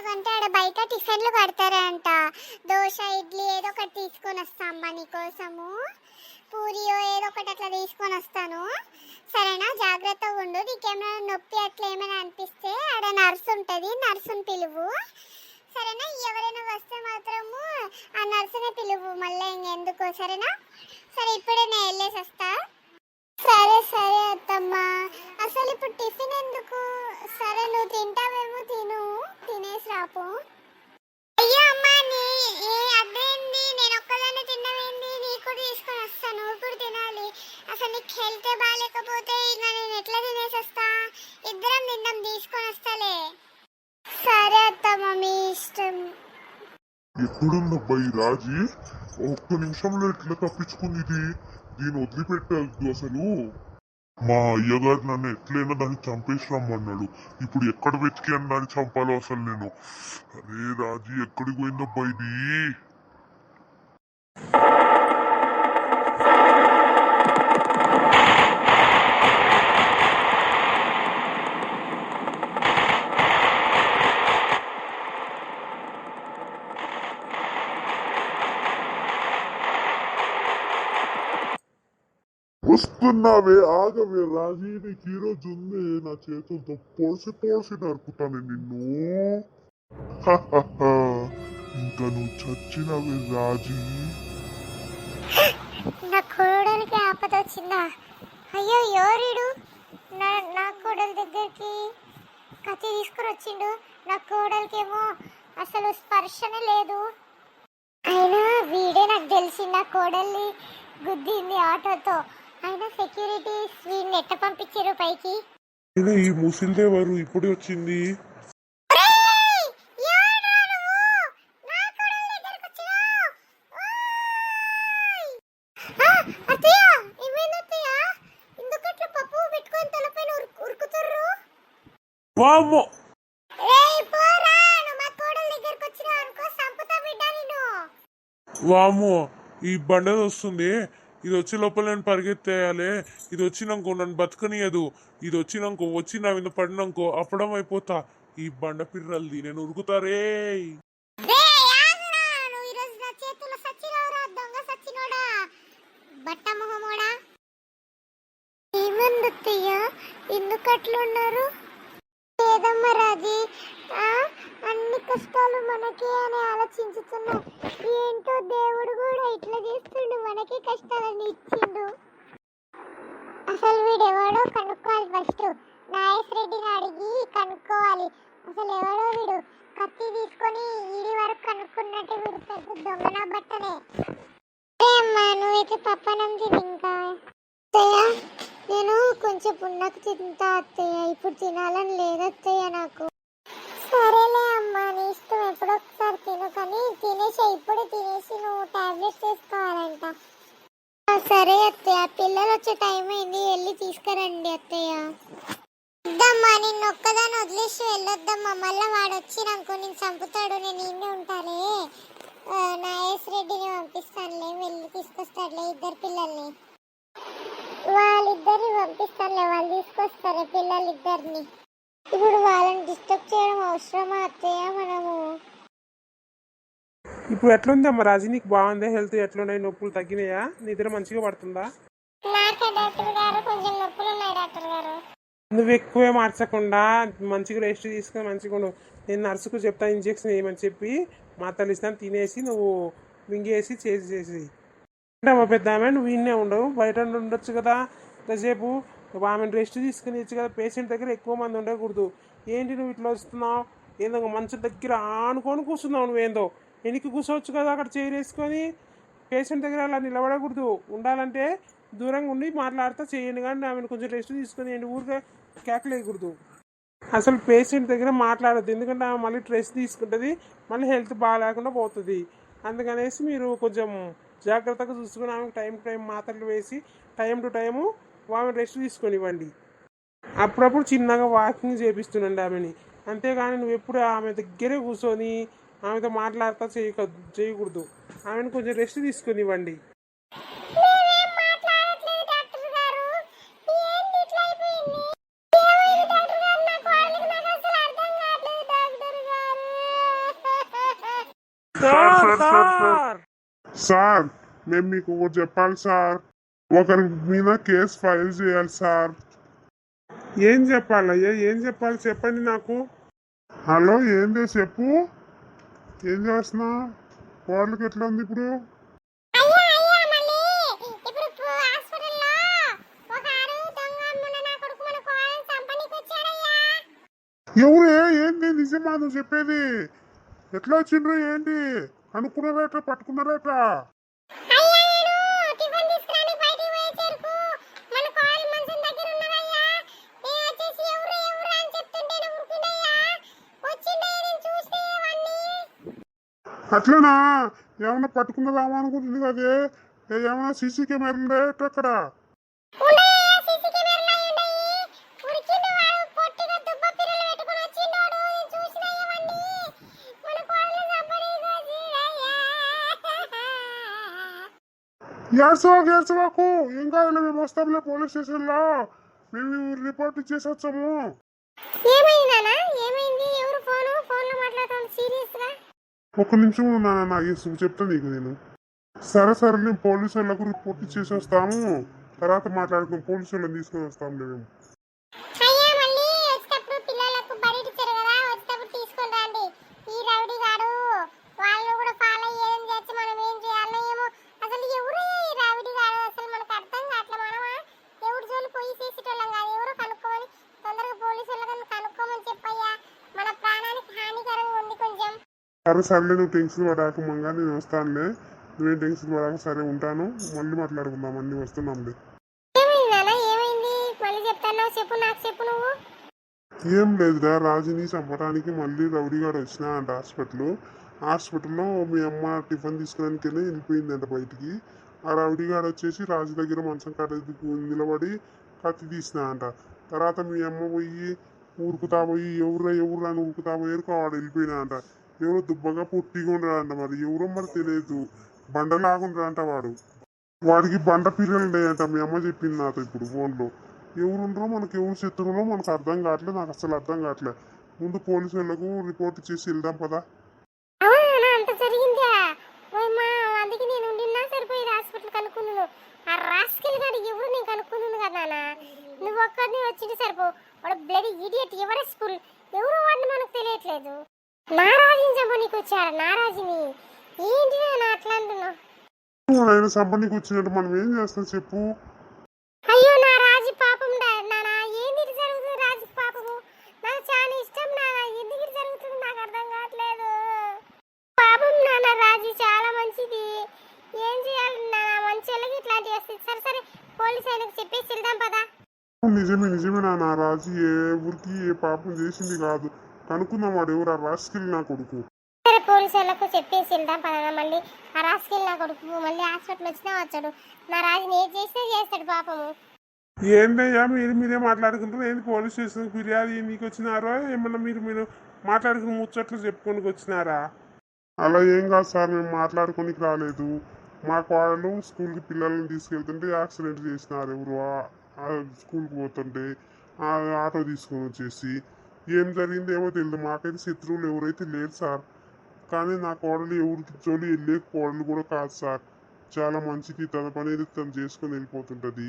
ఎందుకంటే ఆడ బయట టిఫిన్లు కడతారంట. దోశ ఇడ్లీ ఏదో ఒకటి తీసుకొని వస్తా అమ్మ నీకోసము పూరియో ఏదో ఒకటి అట్లా తీసుకొని వస్తాను. సరేనా? జాగ్రత్తగా ఉండు. నీకేమైనా నొప్పి అట్లా ఏమైనా అనిపిస్తే ఆడ నర్సు ఉంటుంది. నర్సుని పిలువు. సరేనా? ఎవరైనా వస్తే మాత్రము ఆ నర్సునే పిలువు. మళ్ళీ ఇంకెందుకు? సరేనా? సరే ఇప్పుడే నేను వెళ్ళేసి వస్తాను సరే సరే అత్తమ్మా. అసలు ఇప్పుడు టిఫిన్ ఎందుకు? సరే నువ్వు తింటావేమో తిను. తినేసి రాపు. అయ్యో అమ్మా నీ ఏ అదేంది? నేను ఒక్కదాన్ని తిన్నవేంది నీ కూడా తీసుకొని వస్తాను నువ్వు కూడా తినాలి. అసలు నీకు హెల్త్ బాగాలేకపోతే ఇక నేను ఎట్లా తినేసి వస్తా? ఇద్దరం తిందాం తీసుకొని వస్తాలే. సరే అత్తమ్మ మీ ఇష్టం. ఎక్కడుందబ్బా ఈ రాజీ? ఒక్క నిమిషంలో ఎట్లా తప్పించుకుంది ఇది? దీన్ని వదిలిపెట్టద్దు అసలు. మా అయ్యగారు నన్ను ఎట్లయినా దాన్ని చంపేసి రమ్మన్నాడు ఇప్పుడు ఎక్కడ వెతికి అని దాన్ని చంపాలో అసలు నేను. అరే రాజీ ఎక్కడికి పోయిందబ్బా ఇది? నరుకుతున్నావే ఆగవే రాజీ నీకు ఈరోజు ఉంది నా చేతులతో పోసి పోసి నరుకుతాను నిన్ను. ఇంకా నువ్వు చచ్చినవే రాజీ. నా కోడలికి ఆపద వచ్చిందా? అయ్యో ఎవరిడు? నా నా కోడలి దగ్గరికి కత్తి తీసుకుని వచ్చిండు. నా కోడలికేమో అసలు స్పర్శనే లేదు. అయినా వీడే నాకు తెలిసింది నా కోడల్ని గుద్దింది ఆటోతో. అయినా సెక్యూరిటీస్ వీడిని ఎట్ట పంపించారు పైకి అయినా ఈ ముసిల్దేవారు ఇప్పుడే వచ్చింది ఒరేయ్! ఎవడ్రా నువ్వు? నా కోడలి దగ్గరికి వచ్చినావ్? ఓయ్! ఆ, అత్తయ్య, ఏమైంది అత్తయ్య? ఎందుకట్లా పప్పు పెట్టుకొని తలపైన ఉరుకు- ఉరుకుతుర్రు? వామ్మో రేయ్, పోరా, నువ్వు మా కోడలి దగ్గరికి వచ్చినావు అనుకో, సంపుతా బిడ్డ నిన్ను. వామ్మో ఈ బండది వస్తుంది ఇది వచ్చే లోపల నేను పరిగెత్తేయాలి. ఇది వచ్చినాకో నన్ను బతకనియదు ఇది వచ్చినాకో వచ్చి నా మీద పడినాకో అప్పడం అయిపోతా. ఈ బండ పిర్రల్ది నేను ఉరుకుతారే ఎందుకట్లున్నారు ఆగురా, లేదమ్మా రాజీ అన్ని కష్టాలు మనకే అని ఆలోచించుతున్నా. ఏంటో దేవుడు కూడా ఇట్లా చేస్తుండు. మనకే కష్టాలని ఇచ్చిండు. అసలు వీడెవడో కనుక్కోవాలి ఫస్ట్. నాగేశ్ రెడ్డిని అడిగి కనుక్కోవాలి. అసలు ఎవడో వీడు? కత్తి తీసుకొని ఈడి వరకు కనుక్కున్నట్టు వీడు పెద్ద దొంగన బట్టనే. అమ్మా నువ్వైతే పప్పనం తిని ఇంకా. నేను కొంచెం పున్నకు తింటా అత్తయ్య. ఇప్పుడు తినాలని లేదత్తయ్య నాకు సరేలే అమ్మా నీ ఇష్టం ఎప్పుడొకసారి తిను కానీ తినేసి ఇప్పుడు తినేసి నువ్వు టాబ్లెట్స్ తీసుకోవాలంట. సరే అత్తయ్య. పిల్లలు వచ్చే టైం అయింది వెళ్ళి తీసుకురండి అత్తయ్య. వద్దమ్మా నిన్ను ఒక్కదాన్ని వదిలేసి వెళ్ళొద్దమ్మా. మళ్ళీ వాడు వచ్చినాకో నేను చంపుతాడు నేను ఇన్ని ఉంటాలే. నాగేశ్ రెడ్డిని పంపిస్తానులే వెళ్ళి తీసుకొస్తాడులే ఇద్దరు పిల్లల్ని. వాళ్ళిద్దరిని పంపిస్తానులే వాళ్ళు తీసుకొస్తారు పిల్లలిద్దరిని. ఇప్పుడు వాళ్ళని డిస్టర్బ్ చేయడం అవసరమా అత్తయ్య మనము? ఇప్పుడు ఎట్లుందమ్మా? రాజీ నీకు బాగుందా? హెల్త్ ఎట్లున్నాయి? నొప్పులు తగ్గినాయా? నిద్ర మంచిగా పడుతుందా? నాకే డాక్టర్ గారు కొంచెం నొప్పులు ఉన్నాయి డాక్టర్ గారు. నువ్వు ఎక్కువే మార్చకుండా మంచిగా రెస్ట్ తీసుకొని మంచిగా నేను నర్సుకు చెప్తా ఇంజెక్షన్ వేయమని చెప్పి మాత్రలు ఇస్తాను. తినేసి నువ్వు మింగేసి చేసి చేసి అంటే మా పెద్ద ఆమె నువ్వు ఇన్నే ఉండవు. బయట ఉండొచ్చు కదా. కాసేపు ఆమెను రెస్ట్ తీసుకుని ఇచ్చు కదా పేషెంట్ దగ్గర ఎక్కువ మంది ఉండకూడదు. ఏంటి నువ్వు ఇట్లా వస్తున్నావు? ఏందో మంచం దగ్గర ఆనుకొని కూర్చున్నావు నువ్వేందో. వెనక్కి కూర్చోవచ్చు కదా అక్కడ చైర్ వేసుకొని. పేషెంట్ దగ్గర అలా నిలబడకూడదు. ఉండాలంటే దూరంగా ఉండి మాట్లాడుతూ చేయండి కానీ ఆమెను కొంచెం రెస్ట్ తీసుకొని ఏంటి ఊరికే కేకలేయకూడదు అసలు పేషెంట్ దగ్గర మాట్లాడద్దు. ఎందుకంటే ఆమె మళ్ళీ స్ట్రెస్ తీసుకుంటుంది మళ్ళీ హెల్త్ బాగాలేకుండా పోతుంది. అందుకనేసి మీరు కొంచెం జాగ్రత్తగా చూసుకుని ఆమెకు టైం టు టైం మాత్రలు వేసి టైం టు టైము ఆమె రెస్ట్ తీసుకొనివ్వండి. అప్పుడప్పుడు చిన్నగా వాకింగ్ చేపిస్తుండండి ఆమెని. అంతేగాని నువ్వు ఎప్పుడు ఆమె దగ్గరే కూర్చొని ఆమెతో మాట్లాడతా చేయక చేయకూడదు. ఆమెను కొంచెం రెస్ట్ తీసుకొనివ్వండి. సార్ మేము మీకు చెప్పాలి సార్. ఒకరి మీద కేసు ఫైల్ చేయాలి సార్. ఏం చెప్పాలయ్యా? ఏం చెప్పాలి? చెప్పండి నాకు. హలో ఏంది చెప్పు. ఏం చేస్తున్నా? కోడలికి ఎట్లా ఉంది ఇప్పుడు? ఎవరే? ఏంది? నిజమా? నువ్వు చెప్పేది. ఎట్లా వచ్చిండ్రు? ఏంటి అనుకున్నారట పట్టుకున్నారట అయ్యా నేను టిఫిన్ తీసుకురాని బయటికి పోయేసరికి మన కోడలు మంచం దగ్గర ఉన్నదయ్యా నేను వచ్చేసి ఎవరు ఎవరు అని చెప్తుంటే ఊరుకుందయ్యా వచ్చిండే నేను చూస్తే వాడిని అట్లనా? ఏమన్నా పట్టుకున్నదామా అనుకుంటుంది ఏ ఏమన్నా సీసీ కెమెరాలు ఉండేట అక్కడ ఏడ్చవాకు ఏడ్చవాకు ఏం కాదులే మేము వస్తాంలే పోలీస్ స్టేషన్లో. మేము రిపోర్ట్ ఇచ్చేసి వచ్చాము ఏమైంది నాన్న ఏమైంది ఎవరు ఫోను ఫోన్లో మాట్లాడుతుంది సీరియస్గా ఒక్క నిమిషం నా నాకు చెప్తాను నీకు నేను. సరే సరే నేను పోలీసు వాళ్ళకు రిపోర్ట్ ఇచ్చేసి వస్తాము తర్వాత మాట్లాడుకుని పోలీసు వాళ్ళని తీసుకొని వస్తాము మేము అయ్యా మళ్ళీ వచ్చేటప్పుడు పిల్లలకు బయట ఇచ్చారు కదా వచ్చేటప్పుడు తీసుకొని రండి ఈ రౌడీ గాడు వాళ్ళు కూడా ఫాలో అయ్యేదని చేసి మనం ఏం చేయాలో ఏమో అసలు ఎవరు ఈ రౌడీ గాడు అసలు మనకు అర్థం కావట్లే మనమా ఎవరు జోలు పోయి చేసేటోళ్ళం కాదు ఎవరో కనుక్కోమని తొందరగా పోలీసు వాళ్ళని కనుక్కోమని చెప్పయ్యా మన ప్రాణానికి హానికరంగా ఉంది కొంచెం సరే సర్లే నువ్వు టెన్షన్ పడాక మంగా నేను వస్తానులే. నువ్వేం టెన్షన్ పడాక సరే ఉంటాను. మళ్ళీ మాట్లాడుకుందాం అన్నీ వస్తున్నాంలే. ఏం లేదురా రాజుని చంపడానికి మళ్ళీ రౌడీ గారు వచ్చినా అంట హాస్పిటల్. హాస్పిటల్లో మీ అమ్మ టిఫిన్ తీసుకురానికి వెళ్ళిపోయిందంట బయటికి. ఆ రౌడీ గారు వచ్చేసి రాజు దగ్గర మంచం కాడ నిలబడి కత్తి తీసినా అంట. తర్వాత మీ అమ్మ పోయి ఊరుకుతా పోయి ఎవరు ఎవరు అని ఊరుకుతా పోయారు వాడు వెళ్ళిపోయినా అంట. ఎవరో దుబ్బగా పుట్టిగా ఉండడంట మరి. ఎవరో మరి తెలియదు బండలాగుంటాడంట వాడు. వాడికి బండ పిల్లలు ఉన్నాయంట మీ అమ్మ చెప్పింది నాతో ఇప్పుడు ఫోన్లో. ఎవరుండ్రో మనకి ఎవరు శత్రువులో మనకు అర్థం కావట్లేదు నాకు అసలు అర్థం కావట్లేదు ముందు పోలీసులకు రిపోర్ట్ చేసి వెళ్దాం పదా. జరిగిందా? అందుకే నేను ఉండినా కనుక్కున్నాను. ఆ ఎవరు నేను కనుక్కున్నాను కదా నువ్వు ఒక్కడిని వచ్చింది సరిపో వాడు బ్లడ్ ఇడియట్ ఎవరెస్ స్కూల్ ఎవరు వాడిని మనకు తెలియట్లేదు? నారాజుని చంపనీకి వచ్చాడు నారాజుని. ఏంటి నాన్న అట్లా అంటున్నావు? ఆయన సంపనికి వచ్చినట్టు మనం ఏం చేస్తాం చెప్పు. అయ్యో నా రాజు పాపం నాన్న ఏంది జరుగుతుంది రాజు పాపము? నాకు చాలా ఇష్టం నాన్న ఎందుకు జరుగుతుంది నాకు అర్థం కావట్లేదు. పాపం నాన్న రాజు చాలా మంచిది. ఏం చేయాలి నాన్న మంచి వాళ్ళకి ఇట్లాంటి వస్తుంది సరే సరే పోలీస్ ఆయనకు చెప్పేసి వెళ్దాం పదా. నిజమే నిజమే నా నా రాజు ఏ ఊరికి ఏ పాపం చేసింది కాదు. కనుక్కుందాం వాడు ఎవరు ఆ రాసుకెళ్ళి నా కొడుకు. సరే పోలీస్ వాళ్ళకు చెప్పేసి వెళ్దాం పదా మళ్ళీ ఆ రాసుకెళ్ళి నా కొడుకు మళ్ళీ హాస్పిటల్ వచ్చినా వచ్చాడు. నా రాజుని ఏం చేసినా చేస్తాడు పాపము. ఏందయ్యా మీరు మీరే మాట్లాడుకుంటారు ఏంది పోలీస్ స్టేషన్ ఫిర్యాదు? నీకు వచ్చినారో? ఏమన్నా మీరు మీరు మాట్లాడుకుని ముచ్చట్లు చెప్పుకొని వచ్చినారా? అలా ఏం కాదు సార్ మేము మాట్లాడుకోనికి రాలేదు. మా వాళ్ళు స్కూల్కి పిల్లల్ని తీసుకెళ్తుంటే యాక్సిడెంట్ చేసినారు ఎవరు? స్కూల్కి పోతుంటే ఆటో తీసుకొని వచ్చేసి. ఏం జరిగిందేమో తెలియదు మాకైతే శత్రువులు ఎవరైతే లేరు సార్. కానీ నా కోడలు ఎవరికి జోలి వెళ్ళే కోడలు కూడా కాదు సార్. చాలా మంచిది తన పని అయితే తను చేసుకొని వెళ్ళిపోతుంటుంది.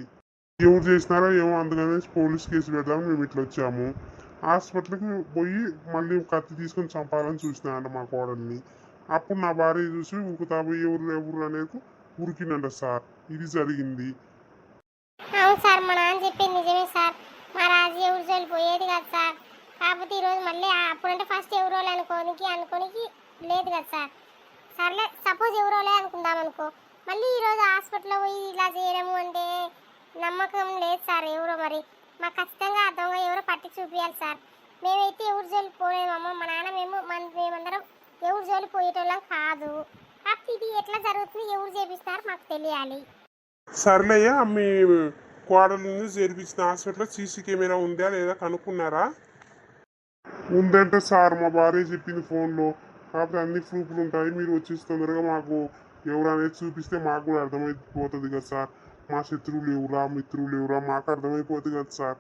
ఎవరు చేసినారో ఏమో అందుకనే పోలీస్ కేసు పెడదాం మేము ఇట్లా వచ్చాము. హాస్పిటల్కి పోయి మళ్ళీ కత్తి తీసుకొని చంపాలని చూసినా అంట మా కోడల్ని. అప్పుడు నా భార్య చూసి ఉరుకుతా పోయి ఎవరు ఎవరు అనేది ఉరికినంట సార్. ఇది జరిగింది. అవును సార్ మా నాన్న చెప్పింది నిజమే సార్. మా రాజు ఎవరు పోయేది కాదు సార్. కాకపోతే ఈరోజు మళ్ళీ అప్పుడంటే ఫస్ట్ ఎవరో అనుకోనికి అనుకోనికి లేదు కదా సార్. సర్లే సపోజ్ ఎవరోలే అనుకుందాం అనుకో. మళ్ళీ ఈరోజు హాస్పిటల్లో పోయి ఇలా చేయడము అంటే నమ్మకం లేదు సార్ ఎవరో మరి. మాకు ఖచ్చితంగా ఆ దొంగ ఎవరో పట్టి చూపించాలి సార్. మేమైతే ఎవరు జోలి పోలేమమ్మ మా నాన్న మేము మన మేమందరం ఎవరు జోలి పోయేటోళ్ళం కాదు. కాకపోతే ఇది ఎట్లా జరుగుతుంది ఎవరు చేపిస్తారు మాకు తెలియాలి. సర్లేయ్యా మీ కోడలు చేర్పించిన హాస్పిటల్లో సీసీ కెమెరా ఉందా లేదా కనుక్కున్నారా? ఉందంటే సార్ మా భార్య చెప్పింది ఫోన్లో. కాకపోతే అన్ని ప్రూఫ్లు ఉంటాయి మీరు వచ్చేసి తొందరగా మాకు ఎవరు అనేది చూపిస్తే మాకు కూడా అర్థమైపోతుంది కదా సార్. మా శత్రువులు ఎవరా మిత్రులు ఎవరా మాకు అర్థమైపోతుంది కదా సార్.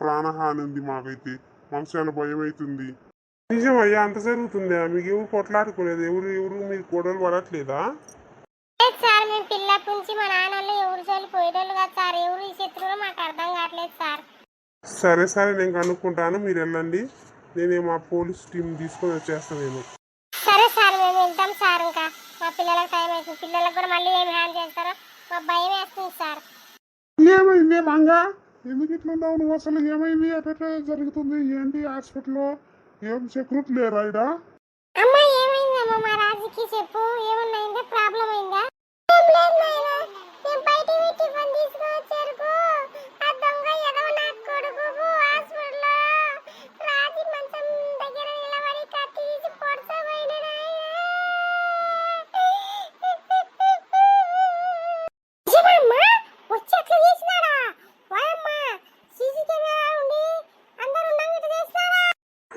ప్రాణహాని ఉంది మాకైతే మాకు చాలా భయం అవుతుంది నిజం అయ్యా అంత జరుగుతుందా? మీకు ఎవరు కొట్లాడుకోలేదు? ఎవరు ఎవరు మీరు గొడవలు పడట్లేదా లేదు సార్ మేము పిల్లప్పటి నుంచి మా నాన్నలు ఎవరు చోళ్ళు పోయేటోళ్ళు కాదు సార్. ఎవరు ఈ శత్రువులు మాకు అర్థం కావట్లేదు సార్. సరే సరే నేను కనుక్కుంటాను. మీరు వెళ్ళండి. నేను మా పోలీస్ టీం తీసుకొని వచ్చేస్తాను నేను. సరే సార్ మేము వెళ్తాం సార్ ఇంకా. మా పిల్లలకు టైం అవుతుంది పిల్లలకు కూడా మళ్ళీ ఏం హ్యాండ్ చేస్తారో మా భయం వేస్తుంది సార్. ఏమైంది మంగా? ఎందుకు ఇట్లా ఉన్నావు నువ్వు అసలు? ఏమైంది? ఎట్లా జరుగుతుంది? ఏంటి హాస్పిటల్లో? ఏం సెక్యూరిటీ లేరా ఇడా అమ్మ ఏమైందమ్మా? మా రాజుకి చెప్పు. ఏమన్నా ప్రాబ్లం అయిందా?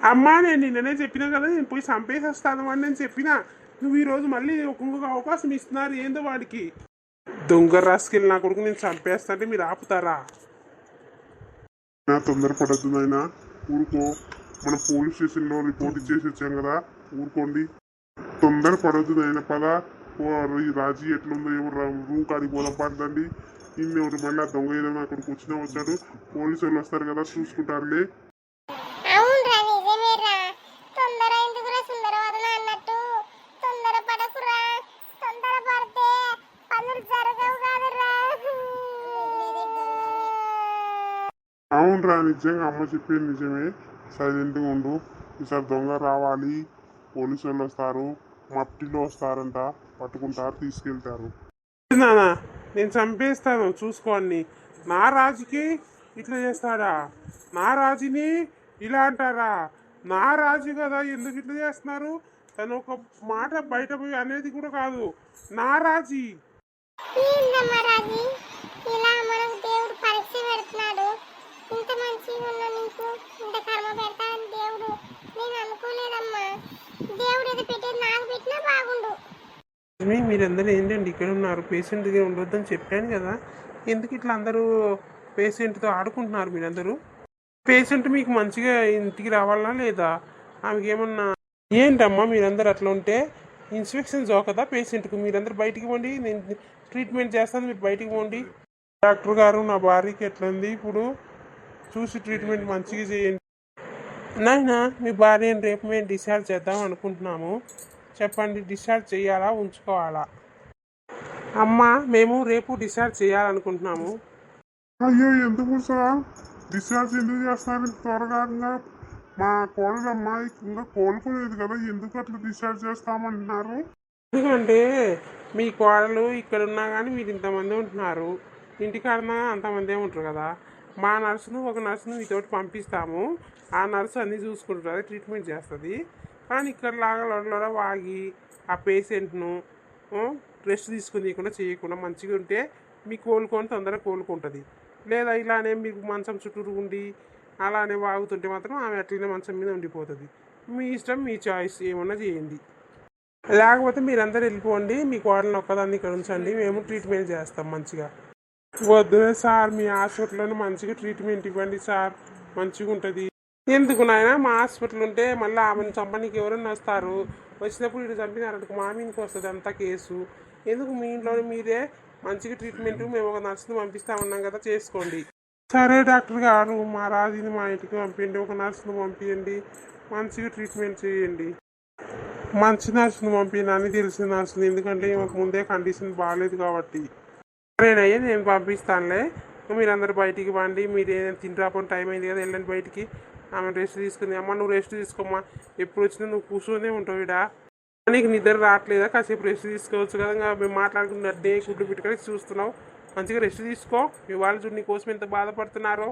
అమ్మా నేను నిన్ననే చెప్పినా కదా నేను పోయి చంపేసేస్తాను అని నేను చెప్పిన. నువ్వు ఈరోజు మళ్ళీ ఇంకొక అవకాశం ఇస్తున్నారు ఏందో వాడికి. దొంగ రాసుకెళ్ళి నా కొడుకు నేను చంపేస్తా అంటే మీరు ఆపుతారా? నా తొందరపడద్దు నాయనా. ఊరుకో. మన పోలీస్ స్టేషన్లో రిపోర్ట్ ఇచ్చేసి వచ్చాం కదా ఊరుకోండి. తొందర పడద్దు నాయన పద. ఓ ఈ రాజీ ఎట్లుందో ఏమో రూమ్ కాడికి పోదాం పడదండి ఇన్ని ఒకటి మళ్ళీ ఆ దొంగ ఏదైనా అక్కడికి వచ్చినా వచ్చాడు. పోలీసు వాళ్ళు వస్తారు కదా చూసుకుంటారులే. అవునరా నిజంగా అమ్మ చెప్పేది నిజమే. సైలెంట్గా ఉండు. ఈసారి దొంగ రావాలి. పోలీసు వాళ్ళు వస్తారు మట్టిలో వస్తారంట. పట్టుకుంటారు తీసుకెళ్తారు. నానా నేను చంపేస్తాను. చూసుకోండి నా రాజుకి ఇట్లా చేస్తాడా? నా రాజుని ఇలా అంటారా? నా రాజు కదా ఎందుకు ఇట్లా చేస్తున్నారు? తను ఒక మాట బయట పోయి అనేది కూడా కాదు. నా రాజీ? ఇలా మనకు దేవుడు పరీక్ష పెడుతున్నాడు. ఇంత మంచిగా ఉన్నా నీకు? ఇంత కర్మ పెడతానని దేవుడు? నేను అనుకోలేదమ్మా. దేవుడు ఏదో పెట్టేది నాకు పెట్టినా బాగుండు. మీరందరూ ఏంటండి ఇక్కడ ఉన్నారు పేషెంట్ దగ్గర ఉండొద్దని చెప్పాను కదా. ఎందుకు ఇట్లా అందరూ పేషెంట్తో ఆడుకుంటున్నారు మీరందరూ? పేషెంట్ మీకు మంచిగా ఇంటికి రావాలా లేదా? ఆమెకి ఏమన్నా ఏంటమ్మా మీరందరూ అట్లా ఉంటే? ఇన్స్పెక్షన్ జోకదా పేషెంట్కు? మీరందరూ బయటికి పోండి నేను ట్రీట్మెంట్ చేస్తాను మీరు బయటికి పోండి. డాక్టర్ గారు నా భార్యకి ఎట్లుంది ఇప్పుడు? చూసి ట్రీట్మెంట్ మంచిగా చేయండి. నాయనా మీ భార్యని రేపు మేము డిశ్చార్జ్ చేద్దాం అనుకుంటున్నాము. చెప్పండి డిశ్చార్జ్ చేయాలా ఉంచుకోవాలా? అమ్మా మేము రేపు డిశ్చార్జ్ చేయాలనుకుంటున్నాము. అయ్యో ఎందుకు సార్? డిశ్చార్జ్ ఎందుకు చేస్తారు త్వరగా మా కోడలు అమ్మాయి ఇంకా కోలుకోలేదు కదా ఎందుకు అట్లా డిశ్చార్జ్ చేస్తామంటున్నారు? ఎందుకంటే మీ కోడలు ఇక్కడ ఉన్నా కానీ మీరు ఇంతమంది ఉంటున్నారు. ఇంటికాడన అంతమంది ఉంటారు కదా. మా నర్సును ఒక నర్సును మీతోటి పంపిస్తాము. ఆ నర్సు అన్నీ చూసుకుంటుంది ట్రీట్మెంట్ చేస్తుంది. కానీ ఇక్కడ లాగా లొడలొడ వాగి ఆ పేషెంట్ను రెస్ట్ తీసుకుని చేయకుండా మంచిగా ఉంటే మీ కోలుకొని తొందరగా కోలుకుంటుంది. లేదా ఇలానే మీకు మంచం చుట్టూరు ఉండి అలానే వాగుతుంటే మాత్రం ఆమె అట్లనే మంచం మీద ఉండిపోతుంది. మీ ఇష్టం మీ చాయిస్ ఏమన్నా చేయండి. లేకపోతే మీరందరూ వెళ్ళిపోండి మీ కోడలను ఒక్కదాన్ని ఇక్కడ ఉంచండి మేము ట్రీట్మెంట్ చేస్తాం మంచిగా. వద్దు సార్ మీ హాస్పిటల్లో మంచిగా ట్రీట్మెంట్ ఇవ్వండి సార్. మంచిగా ఉంటుంది. ఎందుకు నాయన? మా హాస్పిటల్ ఉంటే మళ్ళీ ఆమెను చంపనీకి ఎవరైనా వస్తారు? వచ్చినప్పుడు ఇటు చంపినారంటే మా మీదకి వస్తుంది అంతా కేసు. ఎందుకు మీ ఇంట్లోనే మీరే మంచిగా ట్రీట్మెంట్ మేము ఒక నర్సుని పంపిస్తా ఉన్నాం కదా చేసుకోండి. సరే డాక్టర్ గారు మా రాజుని మా ఇంటికి పంపించండి. ఒక నర్సును పంపించండి. మంచిగా ట్రీట్మెంట్ చేయండి. మంచి నర్సును పంపిన అని తెలిసిన నర్సుని ఎందుకంటే మాకు ముందే కండిషన్ బాగాలేదు కాబట్టి. సరేనయ్యా నేను పంపిస్తానులే. మీరందరూ బయటికి పండి మీరు ఏదైనా తింటాపని టైం అయింది కదా వెళ్ళండి బయటికి. ఆమె రెస్ట్ తీసుకుంది. అమ్మ నువ్వు రెస్ట్ తీసుకోమ్మా. ఎప్పుడు వచ్చినా నువ్వు కూర్చొనే ఉంటావు ఇడా నీకు నిద్ర రావట్లేదా? కాసేపు రెస్ట్ తీసుకోవచ్చు కదా. ఇంకా మేము మాట్లాడుకున్నట్టే గుడ్డు పెట్టుకొని చూస్తున్నావు. మంచిగా రెస్ట్ తీసుకో. మీ వాళ్ళు చూడు నీ కోసం ఎంత బాధపడుతున్నారో.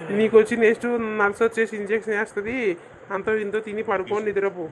నీకు వచ్చి నెక్స్ట్ నర్స్ వచ్చేసి ఇంజెక్షన్ వేస్తుంది. అంత ఇంత తిని పడుకోని నిద్రపో.